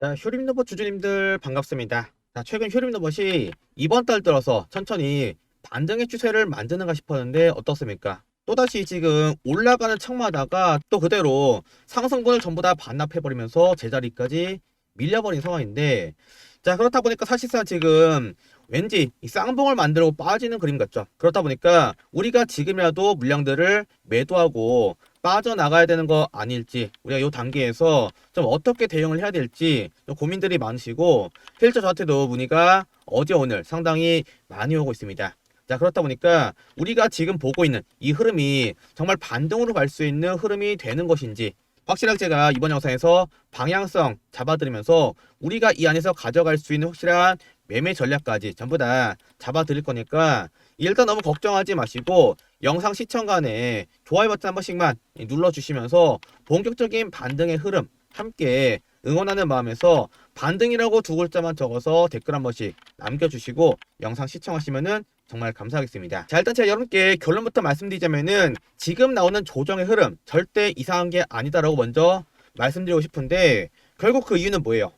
자, 휴림로봇 주주님들 반갑습니다. 자, 최근 휴림로봇이 이번 달 들어서 천천히 반등의 추세를 만드는가 싶었는데 어떻습니까? 또다시 지금 올라가는 척마다가 또 그대로 상승분을 전부 다 반납해버리면서 제자리까지 밀려버린 상황인데 자 그렇다 보니까 사실상 지금 왠지 이 쌍봉을 만들고 빠지는 그림 같죠. 그렇다 보니까 우리가 지금이라도 물량들을 매도하고 빠져나가야 되는 거 아닐지 우리가 이 단계에서 좀 어떻게 대응을 해야 될지 좀 고민들이 많으시고 실제 저한테도 문의가 어제 오늘 상당히 많이 오고 있습니다. 자 그렇다 보니까 우리가 지금 보고 있는 이 흐름이 정말 반등으로 갈 수 있는 흐름이 되는 것인지 확실하게 제가 이번 영상에서 방향성 잡아드리면서 우리가 이 안에서 가져갈 수 있는 확실한 매매 전략까지 전부 다 잡아드릴 거니까 일단 너무 걱정하지 마시고 영상 시청간에 좋아요 버튼 한 번씩만 눌러주시면서 본격적인 반등의 흐름 함께 응원하는 마음에서 반등이라고 두 글자만 적어서 댓글 한 번씩 남겨주시고 영상 시청하시면은 정말 감사하겠습니다. 자 일단 제가 여러분께 결론부터 말씀드리자면은 지금 나오는 조정의 흐름 절대 이상한 게 아니다라고 먼저 말씀드리고 싶은데 결국 그 이유는 뭐예요?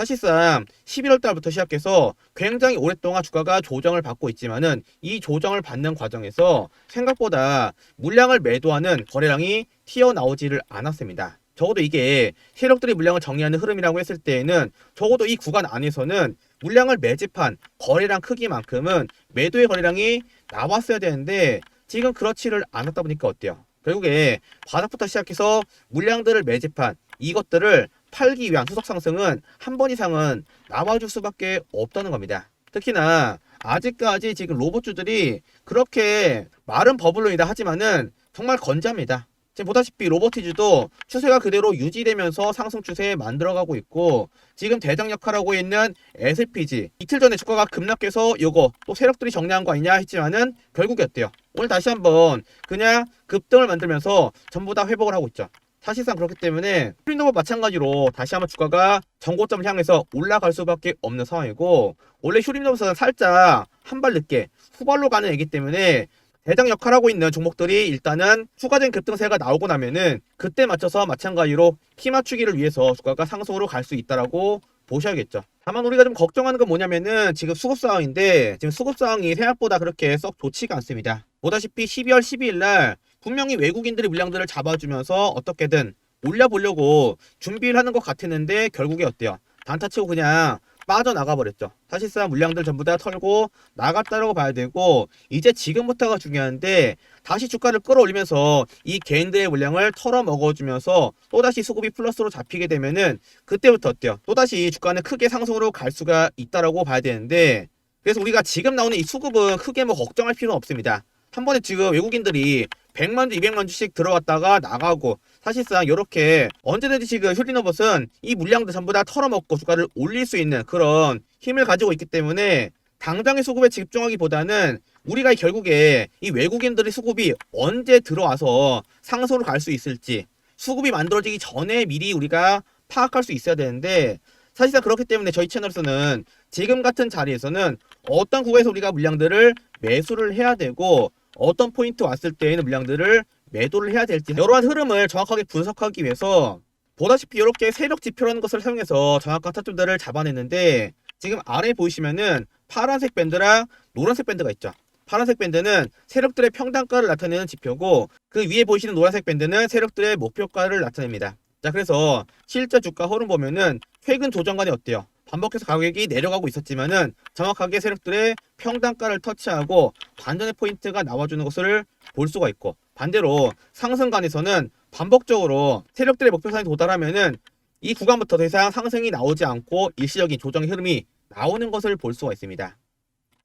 사실상 11월 달부터 시작해서 굉장히 오랫동안 주가가 조정을 받고 있지만은 이 조정을 받는 과정에서 생각보다 물량을 매도하는 거래량이 튀어나오지를 않았습니다. 적어도 이게 세력들이 물량을 정리하는 흐름이라고 했을 때에는 적어도 이 구간 안에서는 물량을 매집한 거래량 크기만큼은 매도의 거래량이 나왔어야 되는데 지금 그렇지를 않았다 보니까 어때요? 결국에 바닥부터 시작해서 물량들을 매집한 이것들을 팔기 위한 후속 상승은 한 번 이상은 나와줄 수밖에 없다는 겁니다. 특히나 아직까지 지금 로봇주들이 그렇게 마른 버블론이다 하지만은 정말 건재합니다. 지금 보다시피 로보티즈도 추세가 그대로 유지되면서 상승 추세에 만들어가고 있고 지금 대장 역할하고 있는 SPG 이틀 전에 주가가 급락해서 요거 또 세력들이 정리한 거 아니냐 했지만은 결국에 어때요? 오늘 다시 한번 그냥 급등을 만들면서 전부 다 회복을 하고 있죠. 사실상 그렇기 때문에 프린더도 마찬가지로 다시 한번 주가가 전고점을 향해서 올라갈 수밖에 없는 상황이고 원래 휴림노브스는 살짝 한 발 늦게 후발로 가는 애기 때문에 대장 역할하고 있는 종목들이 일단은 추가적인 급등세가 나오고 나면은 그때 맞춰서 마찬가지로 키 맞추기를 위해서 주가가 상승으로 갈 수 있다라고 보셔야겠죠. 다만 우리가 좀 걱정하는 건 뭐냐면은 지금 수급 상황인데 지금 수급 상황이 생각보다 그렇게 썩 좋지가 않습니다. 보다시피 12월 12일 날 분명히 외국인들이 물량들을 잡아주면서 어떻게든 올려보려고 준비를 하는 것 같았는데 결국에 어때요? 단타 치고 그냥 빠져나가 버렸죠. 사실상 물량들 전부 다 털고 나갔다라고 봐야 되고 이제 지금부터가 중요한데 다시 주가를 끌어올리면서 이 개인들의 물량을 털어 먹어주면서 또다시 수급이 플러스로 잡히게 되면은 그때부터 어때요? 또다시 주가는 크게 상승으로 갈 수가 있다라고 봐야 되는데 그래서 우리가 지금 나오는 이 수급은 크게 뭐 걱정할 필요는 없습니다. 한 번에 지금 외국인들이 100만 주, 200만 주씩 들어왔다가 나가고 사실상 이렇게 언제든지 지금 휴리노봇은 이 물량들 전부 다 털어먹고 주가를 올릴 수 있는 그런 힘을 가지고 있기 때문에 당장의 수급에 집중하기보다는 우리가 결국에 이 외국인들의 수급이 언제 들어와서 상승으로 갈 수 있을지 수급이 만들어지기 전에 미리 우리가 파악할 수 있어야 되는데 사실상 그렇기 때문에 저희 채널에서는 지금 같은 자리에서는 어떤 구간에서 우리가 물량들을 매수를 해야 되고 어떤 포인트 왔을 때에는 물량들을 매도를 해야 될지 이러한 흐름을 정확하게 분석하기 위해서 보다시피 이렇게 세력 지표라는 것을 사용해서 정확한 타점들을 잡아냈는데 지금 아래 보이시면은 파란색 밴드랑 노란색 밴드가 있죠. 파란색 밴드는 세력들의 평단가를 나타내는 지표고 그 위에 보이시는 노란색 밴드는 세력들의 목표가를 나타냅니다. 자 그래서 실제 주가 흐름 보면은 최근 조정간이 어때요? 반복해서 가격이 내려가고 있었지만은 정확하게 세력들의 평단가를 터치하고 반전의 포인트가 나와주는 것을 볼 수가 있고 반대로 상승간에서는 반복적으로 세력들의 목표선에 도달하면은 이 구간부터 더 이상 상승이 나오지 않고 일시적인 조정의 흐름이 나오는 것을 볼 수가 있습니다.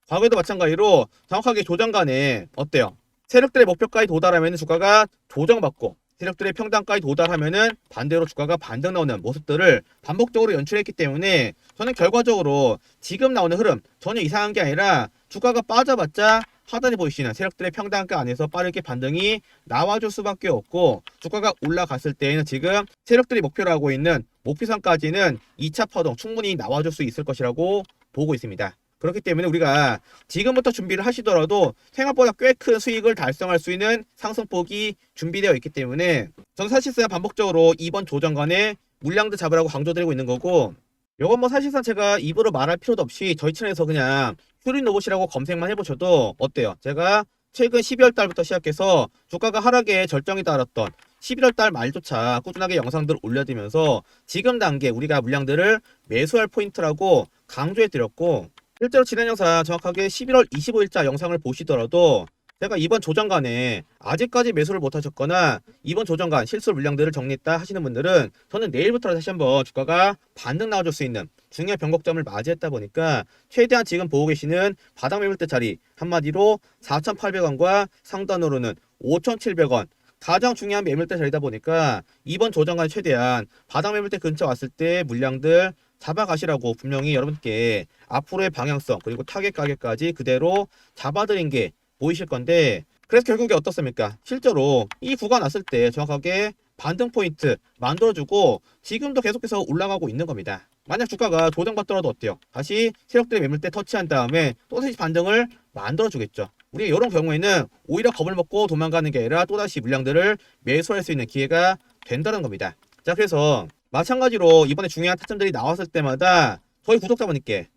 과거에도 마찬가지로 정확하게 조정간에 어때요? 세력들의 목표가에 도달하면 주가가 조정받고 세력들의 평단가에 도달하면은 반대로 주가가 반등 나오는 모습들을 반복적으로 연출했기 때문에 저는 결과적으로 지금 나오는 흐름 전혀 이상한 게 아니라 주가가 빠져봤자 하단에 보이시는 세력들의 평단가 안에서 빠르게 반등이 나와줄 수밖에 없고 주가가 올라갔을 때에는 지금 세력들이 목표로 하고 있는 목표선까지는 2차 파동 충분히 나와줄 수 있을 것이라고 보고 있습니다. 그렇기 때문에 우리가 지금부터 준비를 하시더라도 생각보다 꽤 큰 수익을 달성할 수 있는 상승폭이 준비되어 있기 때문에 저는 사실상 반복적으로 이번 조정간에 물량도 잡으라고 강조드리고 있는 거고 요건 뭐 사실상 제가 입으로 말할 필요도 없이 저희 채널에서 그냥 휴린 로봇이라고 검색만 해보셔도 어때요? 제가 최근 12월 달부터 시작해서 주가가 하락에 절정이 달았던 11월 달 말조차 꾸준하게 영상들을 올려드리면서 지금 단계 우리가 물량들을 매수할 포인트라고 강조해드렸고 실제로 지난 영상 정확하게 11월 25일자 영상을 보시더라도 제가 이번 조정간에 아직까지 매수를 못하셨거나 이번 조정간 실수 물량들을 정리했다 하시는 분들은 저는 내일부터 다시 한번 주가가 반등 나와줄 수 있는 중요한 변곡점을 맞이했다 보니까 최대한 지금 보고 계시는 바닥 매물대 자리 한마디로 4,800원과 상단으로는 5,700원 가장 중요한 매물대 자리다 보니까 이번 조정간 최대한 바닥 매물대 근처 왔을 때 물량들 잡아가시라고 분명히 여러분께 앞으로의 방향성 그리고 타겟 가격까지 그대로 잡아드린 게 보이실 건데 그래서 결국에 어떻습니까? 실제로 이 구간 왔을 때 정확하게 반등 포인트 만들어주고 지금도 계속해서 올라가고 있는 겁니다. 만약 주가가 조정받더라도 어때요? 다시 세력들의 매물대 터치한 다음에 또다시 반등을 만들어주겠죠. 우리가 이런 경우에는 오히려 겁을 먹고 도망가는 게 아니라 또다시 물량들을 매수할 수 있는 기회가 된다는 겁니다. 자 그래서 마찬가지로 이번에 중요한 타점들이 나왔을 때마다 저희 구독자분께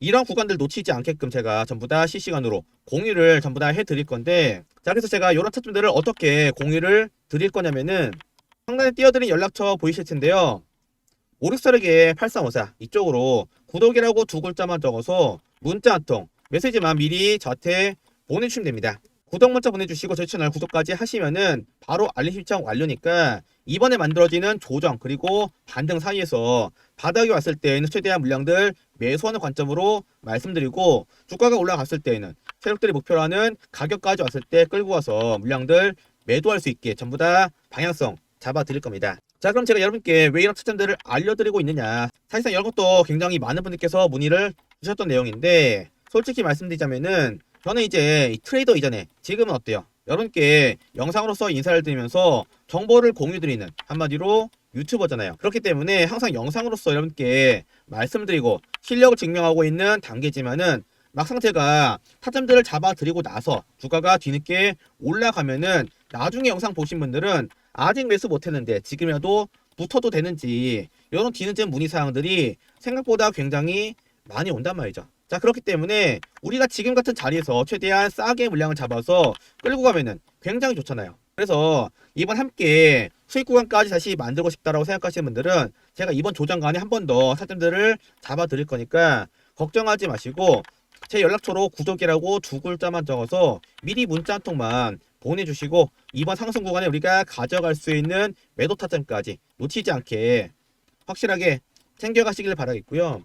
이런 구간들 놓치지 않게끔 제가 전부 다 실시간으로 공유를 전부 다 해드릴 건데 자 그래서 제가 이런 타점들을 어떻게 공유를 드릴 거냐면은 상단에 띄워드린 연락처 보이실 텐데요. 5642개 8354 이쪽으로 구독이라고 두 글자만 적어서 문자 한 통 메시지만 미리 저한테 보내주시면 됩니다 구독 문자 보내주시고 저희 채널 구독까지 하시면은 바로 알림 신청 완료니까 이번에 만들어지는 조정 그리고 반등 사이에서 바닥이 왔을 때에는 최대한 물량들 매수하는 관점으로 말씀드리고 주가가 올라갔을 때에는 세력들이 목표로 하는 가격까지 왔을 때 끌고 와서 물량들 매도할 수 있게 전부 다 방향성 잡아 드릴 겁니다. 자 그럼 제가 여러분께 왜 이런 추천들을 알려드리고 있느냐 사실상 이런 것도 굉장히 많은 분들께서 문의를 주셨던 내용인데 솔직히 말씀드리자면은 저는 이제 이 트레이더 이전에 지금은 어때요? 여러분께 영상으로서 인사를 드리면서 정보를 공유드리는 한마디로 유튜버잖아요. 그렇기 때문에 항상 영상으로서 여러분께 말씀드리고 실력을 증명하고 있는 단계지만은 막상 제가 타점들을 잡아드리고 나서 주가가 뒤늦게 올라가면은 나중에 영상 보신 분들은 아직 매수 못했는데 지금이라도 붙어도 되는지 이런 뒤늦은 문의 사항들이 생각보다 굉장히 많이 온단 말이죠. 자 그렇기 때문에 우리가 지금 같은 자리에서 최대한 싸게 물량을 잡아서 끌고 가면은 굉장히 좋잖아요. 그래서 이번 함께 수익 구간까지 다시 만들고 싶다라고 생각하시는 분들은 제가 이번 조정간에 한 번 더 사점들을 잡아 드릴 거니까 걱정하지 마시고 제 연락처로 구독이라고 두 글자만 적어서 미리 문자 한 통만 보내주시고 이번 상승 구간에 우리가 가져갈 수 있는 매도 타점까지 놓치지 않게 확실하게 챙겨가시길 바라겠고요.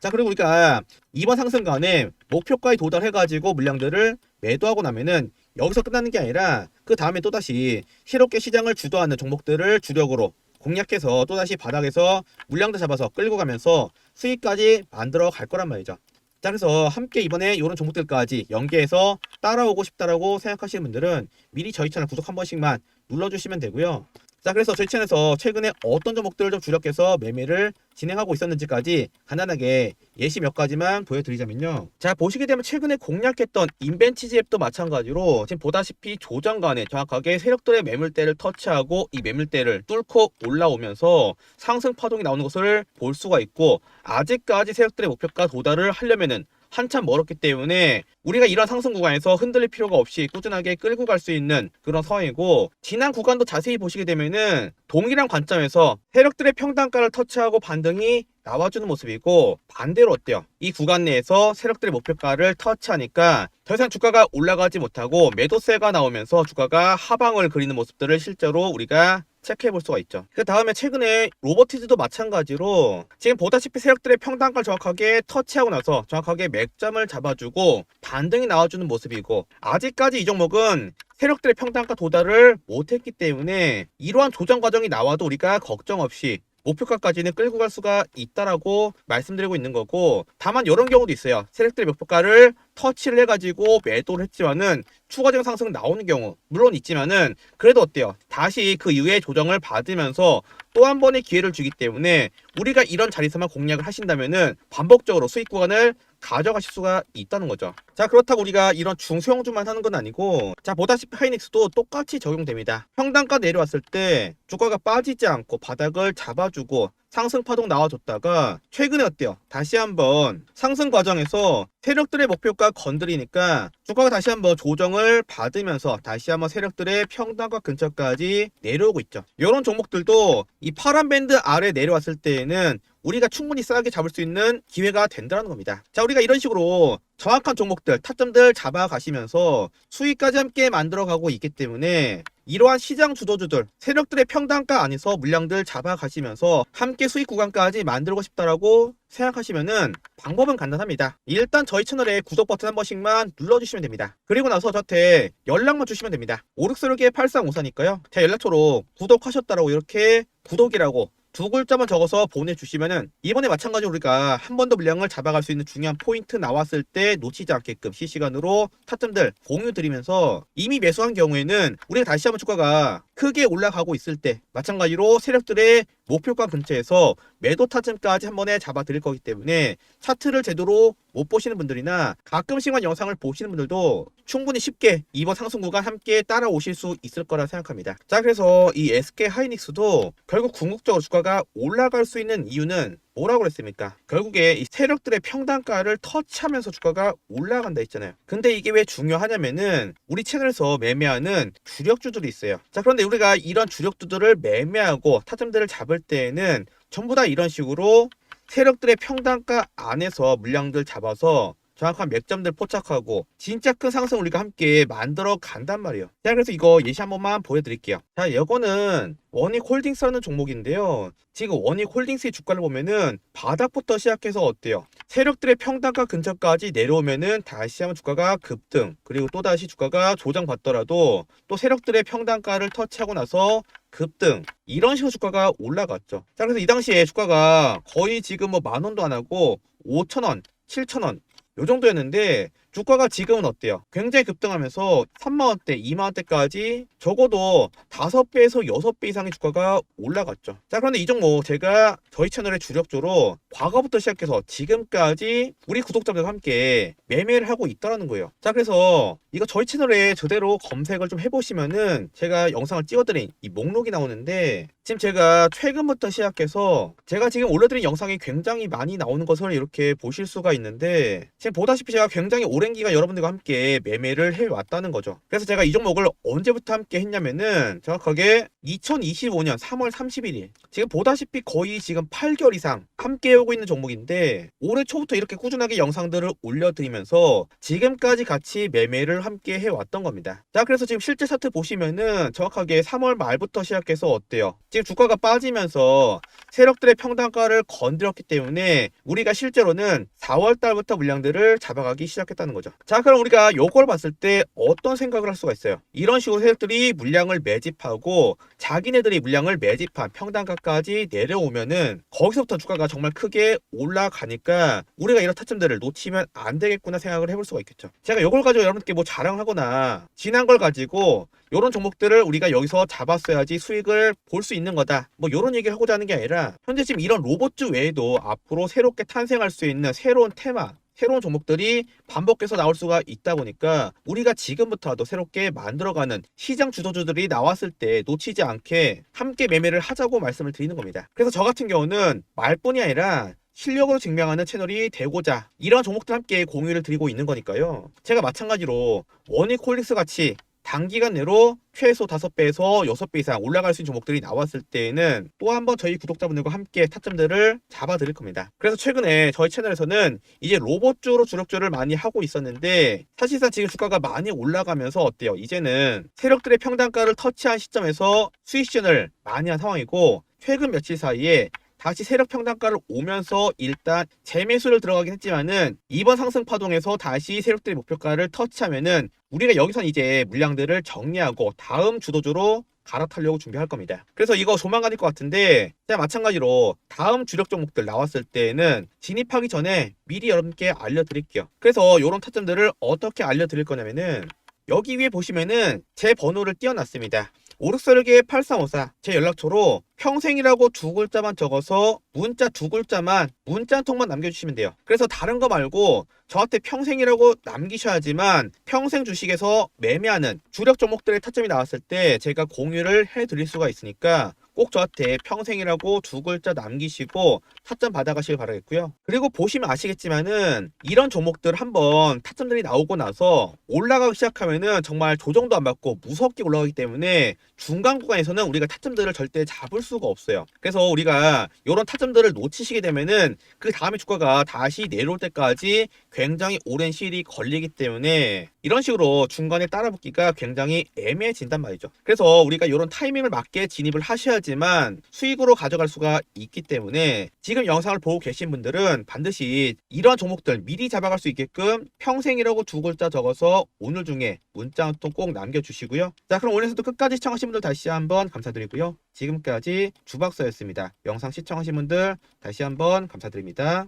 자 그리고 우리가 이번 상승간에 목표가에 도달해가지고 물량들을 매도하고 나면은 여기서 끝나는 게 아니라 그 다음에 또다시 새롭게 시장을 주도하는 종목들을 주력으로 공략해서 또다시 바닥에서 물량도 잡아서 끌고 가면서 수익까지 만들어 갈 거란 말이죠. 자 그래서 함께 이번에 이런 종목들까지 연계해서 따라오고 싶다라고 생각하시는 분들은 미리 저희 채널 구독 한 번씩만 눌러주시면 되고요. 자 그래서 저희 채널에서 최근에 어떤 종목들을 좀 주력해서 매매를 진행하고 있었는지까지 간단하게 예시 몇 가지만 보여드리자면요. 자 보시게 되면 최근에 공략했던 인벤치즈 앱도 마찬가지로 지금 보다시피 조정간에 정확하게 세력들의 매물대를 터치하고 이 매물대를 뚫고 올라오면서 상승 파동이 나오는 것을 볼 수가 있고 아직까지 세력들의 목표가 도달을 하려면은 한참 멀었기 때문에 우리가 이런 상승 구간에서 흔들릴 필요가 없이 꾸준하게 끌고 갈 수 있는 그런 상황이고 지난 구간도 자세히 보시게 되면은 동일한 관점에서 세력들의 평단가를 터치하고 반등이 나와주는 모습이고 반대로 어때요? 이 구간 내에서 세력들의 목표가를 터치하니까 더 이상 주가가 올라가지 못하고 매도세가 나오면서 주가가 하방을 그리는 모습들을 실제로 우리가 체크해 볼 수가 있죠. 그 다음에 최근에 로버티즈도 마찬가지로 지금 보다시피 세력들의 평단가를 정확하게 터치하고 나서 정확하게 맥점을 잡아주고 반등이 나와주는 모습이고 아직까지 이 종목은 세력들의 평단가 도달을 못했기 때문에 이러한 조정 과정이 나와도 우리가 걱정 없이 목표가까지는 끌고 갈 수가 있다라고 말씀드리고 있는 거고 다만 이런 경우도 있어요. 세력들의 목표가를 터치를 해가지고 매도를 했지만은 추가적인 상승 나오는 경우 물론 있지만은 그래도 어때요? 다시 그 이후에 조정을 받으면서 또 한 번의 기회를 주기 때문에 우리가 이런 자리에서만 공략을 하신다면은 반복적으로 수익 구간을 가져가실 수가 있다는 거죠. 자, 자 그렇다고 우리가 이런 중소형주만 하는 건 아니고 자 보다시피 하이닉스도 똑같이 적용됩니다. 평단가 내려왔을 때 주가가 빠지지 않고 바닥을 잡아주고 상승 파동 나와줬다가 최근에 어때요? 다시 한번 상승 과정에서 세력들의 목표가 건드리니까 주가가 다시 한번 조정을 받으면서 다시 한번 세력들의 평단가 근처까지 내려오고 있죠. 이런 종목들도 이 파란 밴드 아래 내려왔을 때에는 우리가 충분히 싸게 잡을 수 있는 기회가 된다는 겁니다. 자, 우리가 이런 식으로 정확한 종목들, 타점들 잡아가시면서 수익까지 함께 만들어가고 있기 때문에 이러한 시장 주도주들, 세력들의 평단가 안에서 물량들 잡아가시면서 함께 수익 구간까지 만들고 싶다라고 생각하시면은 방법은 간단합니다. 일단 저희 채널에 구독 버튼 한 번씩만 눌러주시면 됩니다. 그리고 나서 저한테 연락만 주시면 됩니다. 5646에 8354니까요. 제 연락처로 구독하셨다라고 이렇게 구독이라고 두 글자만 적어서 보내주시면은 이번에 마찬가지로 우리가 한 번 더 물량을 잡아갈 수 있는 중요한 포인트 나왔을 때 놓치지 않게끔 실시간으로 타점들 공유 드리면서 이미 매수한 경우에는 우리가 다시 한번 주가가 크게 올라가고 있을 때 마찬가지로 세력들의 목표가 근처에서 매도 타점까지 한 번에 잡아 드릴 거기 때문에 차트를 제대로 못 보시는 분들이나 가끔씩만 영상을 보시는 분들도 충분히 쉽게 이번 상승 구간 함께 따라오실 수 있을 거라 생각합니다. 자, 그래서 이 SK 하이닉스도 결국 궁극적으로 주가가 올라갈 수 있는 이유는 뭐라고 그랬습니까? 결국에 이 세력들의 평단가를 터치하면서 주가가 올라간다 했잖아요. 근데 이게 왜 중요하냐면은 우리 채널에서 매매하는 주력주들이 있어요. 자, 그런데 우리가 이런 주력주들을 매매하고 타점들을 잡을 때에는 전부 다 이런 식으로 세력들의 평단가 안에서 물량들 잡아서 정확한 맥점들 포착하고 진짜 큰 상승 우리가 함께 만들어 간단 말이에요. 자 그래서 이거 예시 한 번만 보여드릴게요. 자 이거는 원익 홀딩스라는 종목인데요. 지금 원익 홀딩스의 주가를 보면은 바닥부터 시작해서 어때요? 세력들의 평단가 근처까지 내려오면은 다시 한번 주가가 급등 그리고 또 다시 주가가 조정받더라도 또 세력들의 평단가를 터치하고 나서 급등 이런 식으로 주가가 올라갔죠. 자 그래서 이 당시에 주가가 거의 지금 뭐 만 원도 안 하고 5천 원, 7천 원 요 정도였는데 주가가 지금은 어때요? 굉장히 급등하면서 3만원대, 2만원대까지 적어도 5배에서 6배 이상의 주가가 올라갔죠. 자, 그런데 이 종목 제가 저희 채널의 주력주로 과거부터 시작해서 지금까지 우리 구독자들과 함께 매매를 하고 있다는 거예요. 자, 그래서 이거 저희 채널에 제대로 검색을 좀 해보시면은 제가 영상을 찍어드린 이 목록이 나오는데 지금 제가 최근부터 시작해서 제가 지금 올려드린 영상이 굉장히 많이 나오는 것을 이렇게 보실 수가 있는데 지금 보다시피 제가 굉장히 오랜 기간 여러분들과 함께 매매를 해왔다는 거죠. 그래서 제가 이 종목을 언제부터 함께 했냐면은 정확하게 2025년 3월 31일 지금 보다시피 거의 지금 8개월 이상 함께 하고 있는 종목인데 올해 초부터 이렇게 꾸준하게 영상들을 올려드리면서 지금까지 같이 매매를 함께 해왔던 겁니다. 자 그래서 지금 실제 차트 보시면은 정확하게 3월 말부터 시작해서 어때요? 지금 주가가 빠지면서 세력들의 평단가를 건드렸기 때문에 우리가 실제로는 4월 달부터 물량들을 잡아가기 시작했다는 거죠. 자, 그럼 우리가 요걸 봤을 때 어떤 생각을 할 수가 있어요? 이런 식으로 세력들이 물량을 매집하고 자기네들이 물량을 매집한 평단가까지 내려오면은 거기서부터 주가가 정말 크게 올라가니까 우리가 이런 타점들을 놓치면 안 되겠구나 생각을 해볼 수가 있겠죠. 제가 요걸 가지고 여러분께 뭐 자랑하거나 지난 걸 가지고 요런 종목들을 우리가 여기서 잡았어야지 수익을 볼 수 있는 거다. 뭐 요런 얘기를 하고자 하는 게 아니라 현재 지금 이런 로봇주 외에도 앞으로 새롭게 탄생할 수 있는 새로운 테마 새로운 종목들이 반복해서 나올 수가 있다 보니까 우리가 지금부터라도 새롭게 만들어가는 시장 주도주들이 나왔을 때 놓치지 않게 함께 매매를 하자고 말씀을 드리는 겁니다. 그래서 저 같은 경우는 말뿐이 아니라 실력으로 증명하는 채널이 되고자 이런 종목들 함께 공유를 드리고 있는 거니까요. 제가 마찬가지로 원익홀릭스 같이 단기간 내로 최소 5배에서 6배 이상 올라갈 수 있는 종목들이 나왔을 때에는 또 한번 저희 구독자분들과 함께 타점들을 잡아 드릴 겁니다. 그래서 최근에 저희 채널에서는 이제 로봇주로 주력주를 많이 하고 있었는데 사실상 지금 주가가 많이 올라가면서 어때요? 이제는 세력들의 평단가를 터치한 시점에서 수익 시전을 많이 한 상황이고 최근 며칠 사이에 다시 세력 평단가를 오면서 일단 재매수를 들어가긴 했지만은 이번 상승 파동에서 다시 세력들의 목표가를 터치하면은 우리가 여기선 이제 물량들을 정리하고 다음 주도주로 갈아타려고 준비할 겁니다. 그래서 이거 조만간일 것 같은데 자 마찬가지로 다음 주력 종목들 나왔을 때는 진입하기 전에 미리 여러분께 알려드릴게요. 그래서 이런 타점들을 어떻게 알려드릴 거냐면은 여기 위에 보시면은 제 번호를 띄워놨습니다. 오르설계 8354 제 연락처로 평생이라고 두 글자만 적어서 문자 두 글자만 문자 한 통만 남겨주시면 돼요. 그래서 다른 거 말고 저한테 평생이라고 남기셔야지만 평생 주식에서 매매하는 주력 종목들의 타점이 나왔을 때 제가 공유를 해드릴 수가 있으니까 꼭 저한테 평생이라고 두 글자 남기시고 타점 받아가시길 바라겠고요. 그리고 보시면 아시겠지만은 이런 종목들 한번 타점들이 나오고 나서 올라가기 시작하면은 정말 조정도 안 받고 무섭게 올라가기 때문에 중간 구간에서는 우리가 타점들을 절대 잡을 수가 없어요. 그래서 우리가 이런 타점들을 놓치시게 되면은 그 다음에 주가가 다시 내려올 때까지 굉장히 오랜 시일이 걸리기 때문에 이런 식으로 중간에 따라붙기가 굉장히 애매해진단 말이죠. 그래서 우리가 이런 타이밍을 맞게 진입을 하셔야지 만 수익으로 가져갈 수가 있기 때문에 지금 영상을 보고 계신 분들은 반드시 이러한 종목들 미리 잡아갈 수 있게끔 평생이라고 두 글자 적어서 오늘 중에 문자 한 통 꼭 남겨주시고요. 자 그럼 오늘도 끝까지 시청하신 분들 다시 한번 감사드리고요. 지금까지 주박사였습니다. 영상 시청하신 분들 다시 한번 감사드립니다.